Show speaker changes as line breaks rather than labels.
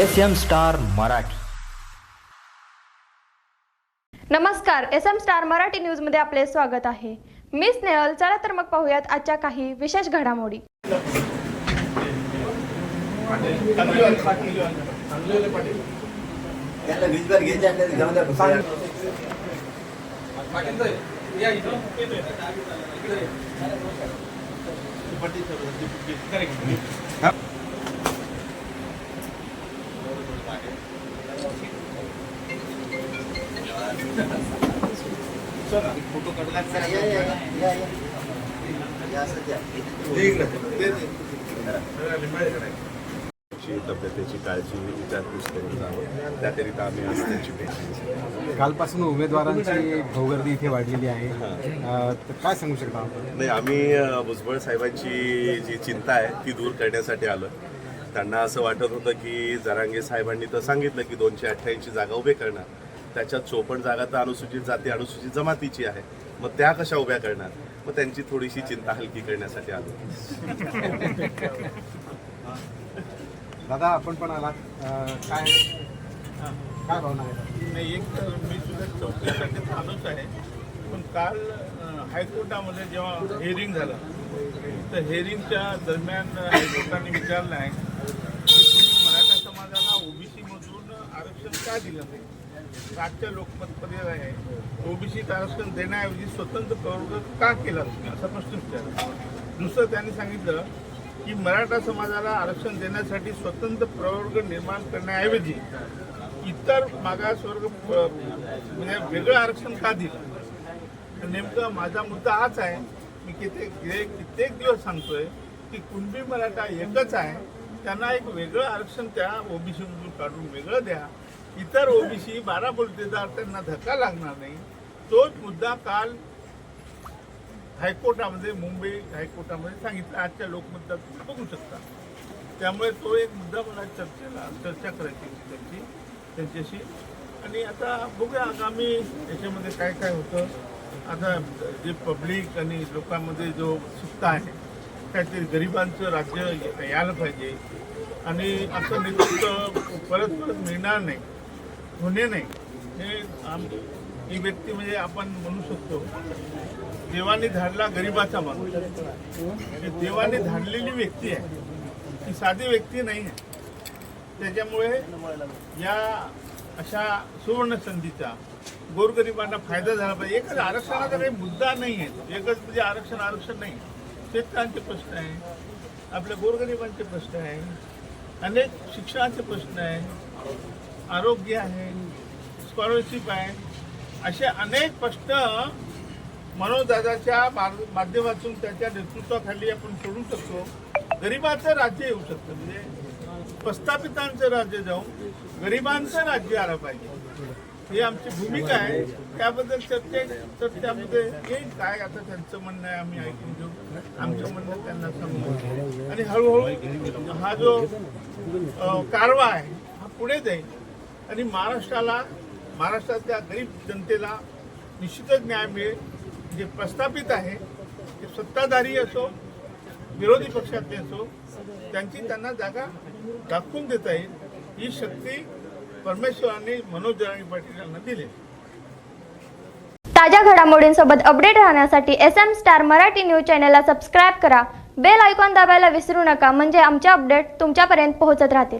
S M star Marathi.
नमस्कार S M star Marathi न्यूजमध्ये आपले स्वागत आहे. मी स्नेहल चला तर मग पाहूयात आजच्या काही विशेष घडामोडी.
तब्येतीची काळजी विचारपूस करून जावं त्याकरिता आम्ही आज त्यांची भेट घेतली.
कालपासून उमेदवारांची भाऊगर्दी इथे वाढलेली आहे. तर काय सांगू शकता आपण?
नाही आम्ही भुजबळ साहेबांची जी चिंता आहे ती दूर करण्यासाठी आलो त्यांना असं वाटत होतं की जरांगे साहेबांनी तर सांगितलं की दोनशे अठ्ठ्याऐंशी जागा उभे करणार. त्याच्यात चोपन्न जागा तर अनुसूचित जाती अनुसूचित जमातीची आहे. मग त्या कशा उभ्या करणार? मग त्यांची थोडीशी चिंता हलकी करण्यासाठी आलो.
दादा आपण पण आलात. अ, काय काय भावना आहे?
नाही एक तर मी सुद्धा चौकशीसाठी थांबच आहे. पण काल हायकोर्टामध्ये जेव्हा हेअरिंग झालं तर हेअरिंगच्या दरम्यान हायकोर्टाने विचारलं आहे की तुम्ही मराठा समाजाला ओबीसी मधून आरक्षण का दिलं नाही? आजच्या लोकमतमध्ये आहे. ओबीसीत आरक्षण देण्याऐवजी स्वतंत्र प्रवर्ग का केला तुम्ही? असा प्रश्न विचारला. दुसरं त्यांनी सांगितलं की मराठा समाजाला आरक्षण देण्यासाठी स्वतंत्र प्रवर्ग निर्माण करण्याऐवजी इतर मागासवर्ग म्हणजे वेगळं आरक्षण का दिलं? तर नेमकं माझा मुद्दा हाच आहे. मी कित्येक गेले कित्येक दिवस सांगतोय की कुणबी मराठा एकच आहे. त्यांना एक वेगळं आरक्षण त्या ओबीसीमधून काढून वेगळं द्या. इतर ओबीसी बारा बोलतेदार त्यांना धक्का लागणार नाही. तोच मुद्दा काल हायकोर्टामध्ये मुंबई हायकोर्टामध्ये सांगितलं. आजच्या लोकमतात तुम्ही बघू शकता. त्यामुळे तो एक मुद्दा मला चर्चेला चर्चा करायची होती त्यांची त्यांच्याशी. आणि आता बघूया आगामी याच्यामध्ये काय काय होतं. आता जे पब्लिक आणि लोकांमध्ये जो सुत्ता आहे काहीतरी गरिबांचं राज्य यायला पाहिजे. आणि असं नेतृत्व परत परत मिळणार नाही. होणे नाही. हे आम ही व्यक्ती म्हणजे आपण म्हणू शकतो देवाने धाडला गरिबाचा माणूस. म्हणजे देवाने धाडलेली व्यक्ती आहे. ही साधी व्यक्ती नाही आहे. त्याच्यामुळे या अशा सुवर्ण संधीचा गोरगरिबांना फायदा झाला पाहिजे. एकच आरक्षणाचा काही मुद्दा नाही आहे. एकच म्हणजे आरक्षण आरक्षण नाही. शेतकऱ्यांचे प्रश्न आहे आपल्या गोरगरिबांचे प्रश्न आहे अनेक शिक्षणाचे प्रश्न आहे. आरोग्य आहे स्कॉलरशिप आहे असे अनेक प्रश्न मनोजदादाच्या माध्यमातून त्याच्या नेतृत्वाखाली आपण सोडू शकतो. गरिबाचं राज्य येऊ शकतं. म्हणजे प्रस्थापितांचं राज्य जाऊन गरिबांचं राज्य आलं पाहिजे. ही आमची भूमिका आहे. त्याबद्दल चर्चे तर त्यामध्ये येईल काय आता त्यांचं म्हणणं आहे आम्ही ऐकून घेऊ. आमचं म्हणणं त्यांना समजू आणि हळूहळू हा जो कारवा आहे हा पुढे जाईल. आणि महाराष्ट्राला महाराष्ट्रातल्या गरीब जनतेला निश्चितच न्याय मिळेल. जे प्रस्थापित आहे ते सत्ताधारी असो विरोधी पक्षातले असो त्यांची त्यांना जागा दाखवून देता येईल ही शक्ती परमेश्वराने मनोज जरांगे पाटील यांना दिली
ताज्या घडामोडींसोबत अपडेट राहण्यासाठी S M star Marathi news चॅनलला सबस्क्राईब करा. बेल आयकॉन दाबायला विसरू नका. म्हणजे आमचे अपडेट तुमच्यापर्यंत पोहोचत राहतील.